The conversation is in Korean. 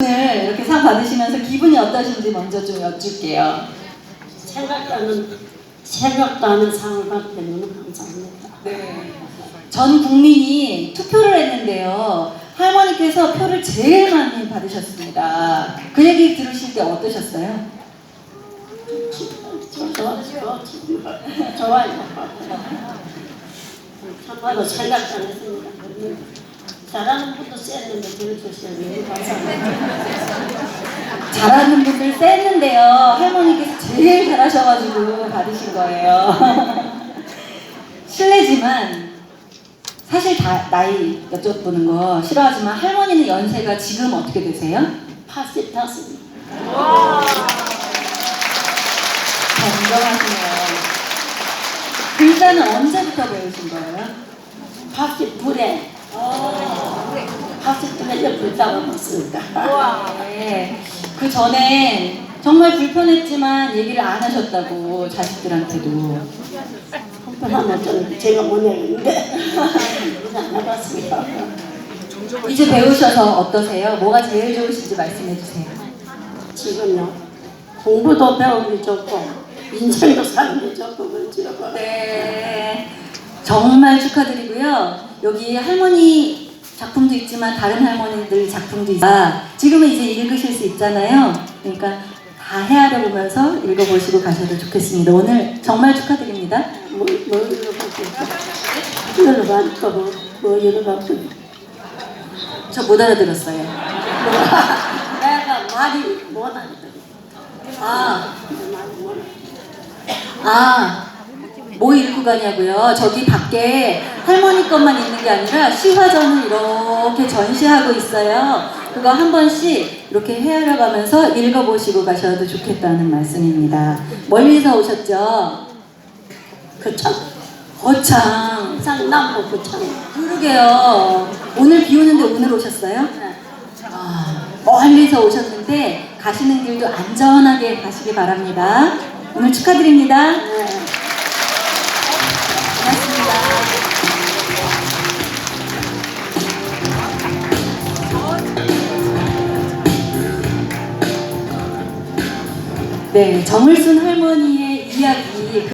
오늘 이렇게 상 받으시면서 기분이 어떠신지 먼저 좀 여쭐게요. 생각도 생각도 하는 상을 받게 너무 감사합니다. 네. 전 국민이 투표를 했는데요. 할머니께서 표를 제일 많이 받으셨습니다. 그 얘기 들으실 때 어떠셨어요? 좋아, 좋아, 좋아, 좋아요. 참말로 생각도 안 했습니다. 잘하는 분도 셌는데 들어주셔서 너무 감사합니다. 잘하는 분들 셌는데요. 할머니께서 제일 잘하셔가지고 받으신 거예요. 실례지만 사실 다 나이 여쭤보는 거 싫어하지만 할머니는 연세가 지금 어떻게 되세요? 85입니다. 건강하시네요. 글자는 언제부터 배우신 거예요? 82에 82에 불다가 봤으니까. 네. 그 전에 정말 불편했지만 얘기를 안 하셨다고 자식들한테도. 한편하면 좀 제가 못 내는데 안 해봤습니다. 이제 배우셔서 어떠세요? 뭐가 제일 좋으신지 말씀해 주세요. 지금요 공부도 배우기 좋고 인생도 사는 게 좋고 그렇지요. 네. 정말 축하드리고요. 여기 할머니 작품도 있지만 다른 할머니들 작품도 있 아 지금은 이제 읽으실 수 있잖아요. 그러니까 다 헤아려 보면서 읽어보시고 가셔도 좋겠습니다. 오늘 정말 축하드립니다. 뭐, 뭐 읽어보고 이걸로 봐또 뭐, 뭐 읽어보고 저못 알아들었어요. 내가 말이 못 알아들어 아, 아, 뭐 읽고 가냐고요? 저기 밖에 할머니 것만 있는 게 아니라 시화전을 이렇게 전시하고 있어요. 그거 한 번씩 이렇게 헤아려 가면서 읽어보시고 가셔도 좋겠다는 말씀입니다. 멀리서 오셨죠? 그참 거창. 항상 남부 그참 그러게요. 오늘 비 오는데 오늘 오셨어요? 아, 멀리서 오셨는데 가시는 길도 안전하게 가시기 바랍니다. 오늘 축하드립니다. 네, 정을순 할머니의 이야기